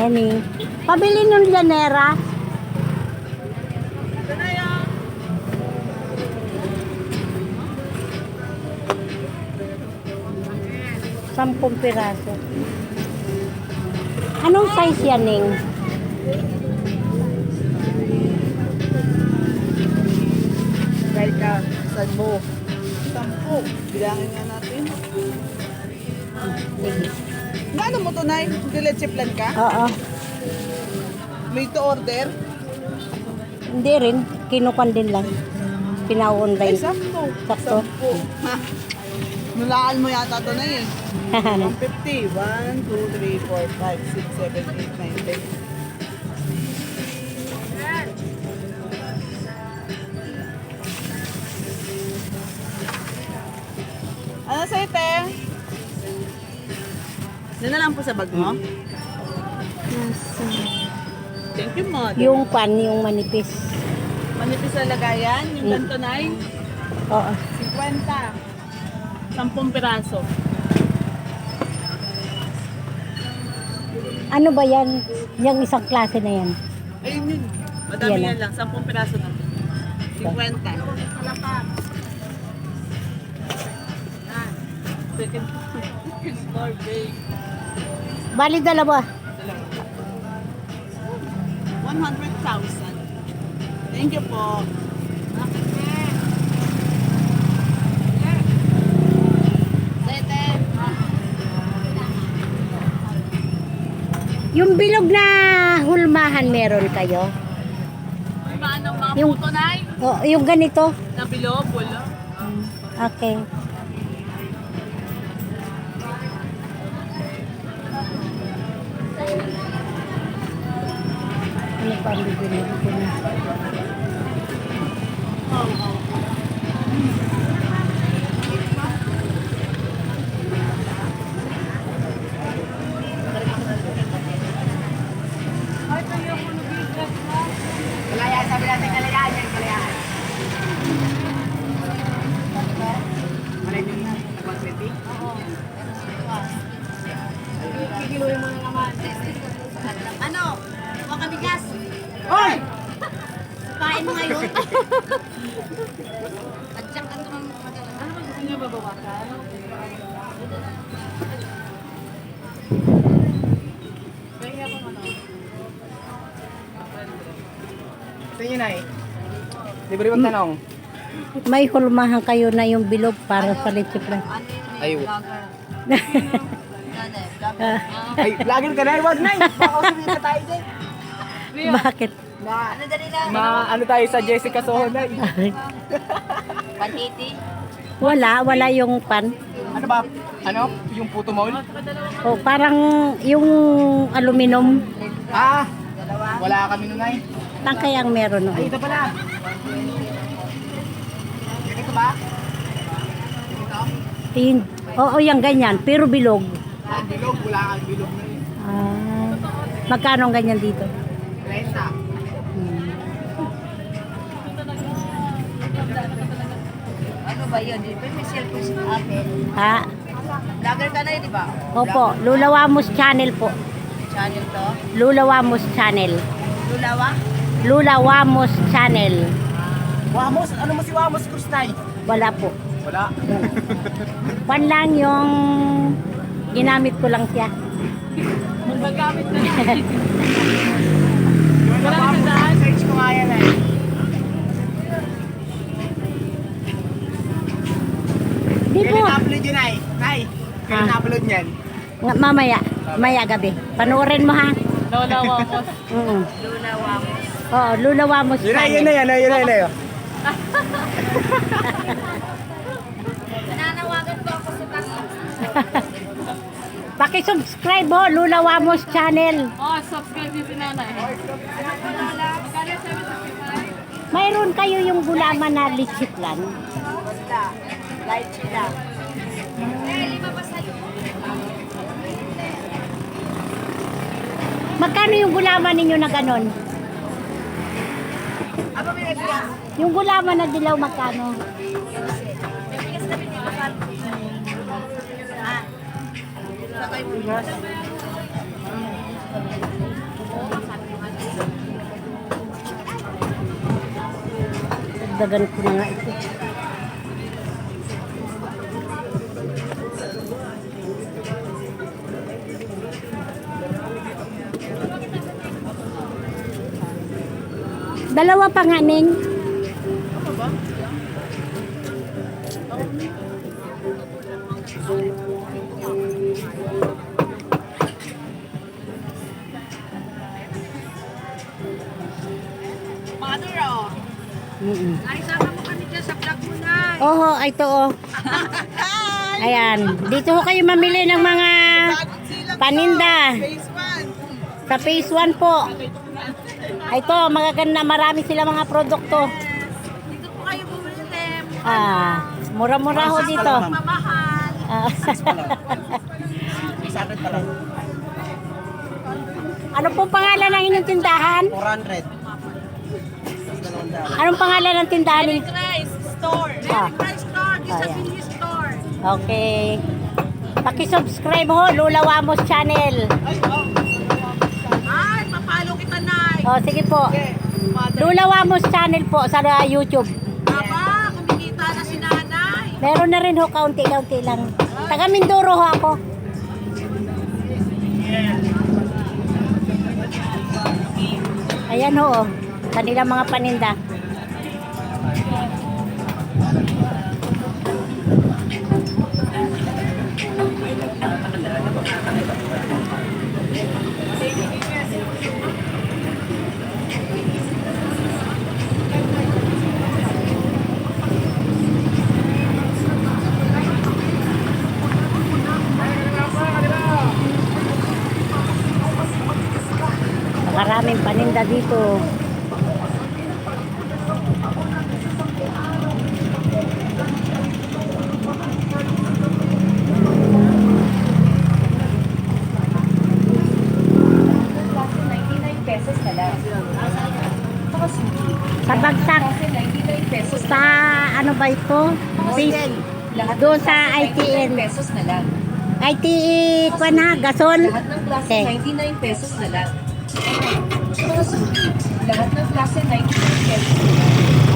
Morning. Pabili nun Llanera. Sampung piraso. Anong size yan, Ning? Kahit ka, saan mo? Sampu. Bilangin nga natin. Sige. Ano mo to, Nay? Diletche plan ka? Oo. May to order? Hindi rin. Kinukan din lang. Ay, Pina-online. sakto. Sakto. Sampu. Ha? Nulaan mo yata to na eh. 150. 1, 2, 3, 4, 5, 6, 7, 8, 9, 10. Ano sa'yo, te? Yan na lang po sa bag mo. Thank you, mother. yung pan, yung manipis. Manipis na lagayan, yung Mm. ganito na Oo. 50. 10 piraso. Ano ba yan? Yung isang klase na yan. Ayun yun. Madami Yan yan lang. 10 piraso na. 50. Second floor, babe. Bali dalawa. 100,000. Thank you po. Yung bilog na hulmahan meron kayo? Paano mga Yung- puto na O, yung ganito? Na bilog, wala. Okay. Mo na naman. Ano? Huwag kami gas. Kain mo ngayon. Adjak ka naman. Ano ba gusto ko ano. Sa inyo na eh. Libre mong tanong. May hulmahan kayo na yung bilog para sa lechiplan. Ay, Ah, ay, vlogger ka na. Wag na. eh. Baka usapin na tayo din. bakit? Ma, ma, ano tayo sa Jessica Soho na. eh. Wala, wala yung pan. Ano ba? Ano? Yung puto mall? O parang yung aluminum. Ah! Wala kami nun ay. Tangkay ang meron Ay, noon. ito pala. Ganito ba? Tin- Oo, yung ganyan, pero bilog. Ay, bilog. Wala kang bilog na yun. Ah, magkano ang ganyan dito? Ba yun? Di ba may cellphone si ate? Ha? Vlogger ka na yun, di ba? Opo, Lula Wamos channel po. Channel to. Lula Wamos channel. Lulawa? Lula Wamos channel. Wamos! Ano mo si Wamos Krustay? Wala po. Wala. Pan lang yung ginamit ko lang siya. Magagamit na. Yung Wala na daan. search ko nga yan eh. Di po. Kailan na-upload yun ay? Nay, kailan Ah. na-upload yan? Nga, mamaya, maya gabi. Panoorin mo ha. Lola Wamos. Oo. Lulawa mo. Oo, Lula Wamos Yun na, yun na, yun na, yun na, yun na. yun. Nananawagan ko ako sa taas. Paki-subscribe ho, Lula Wamos channel. Oh, subscribe niyo si nanay. Mayroon kayo yung gulaman na lichitlan. Basta, Light sila. Magkano yung gulaman ninyo na ganon? Ano yung gulaman na dilaw magkano? Dagdagan ko na nga ito. Dalawa pa nga, Ning. Mother, oh. Mm-mm. Naisama mo kami dyan sa vlog mo na. Oho, ito oh. Ayan. Dito ho kayo mamili ng mga paninda. Phase 1. Sa phase 1 po. Ito, magaganda. Marami sila mga produkto. Dito po kayo bumili. Ah, mura-mura ho dito. Mamahal. Ah. Sa akin pala. ano pong pangalan ng inyong tindahan? 400. Anong pangalan ng tindahan ninyo? Christ Store. Ah. Christ Store. Ah. Disability Store. Okay. Paki-subscribe ho, Lula Wamos channel. Ay, Nay. Oh, sige po. Lula Wamos channel po sa uh, YouTube. Aba, kumikita na si nanay. Meron na rin ho, kaunti-kaunti lang. Taga Mindoro ho ako. Ayan ho, oh. kanilang mga paninda. Maraming paninda dito. na. Sa bagsak, Kasi 99 pesos sa ano ba ito? Face, doon sa ITN. 99 pesos na lang. ITE, kwan ha, gasol. Lahat ng klase Okay. 99 pesos na lang. Lahat ng klase 99 pesos na lang.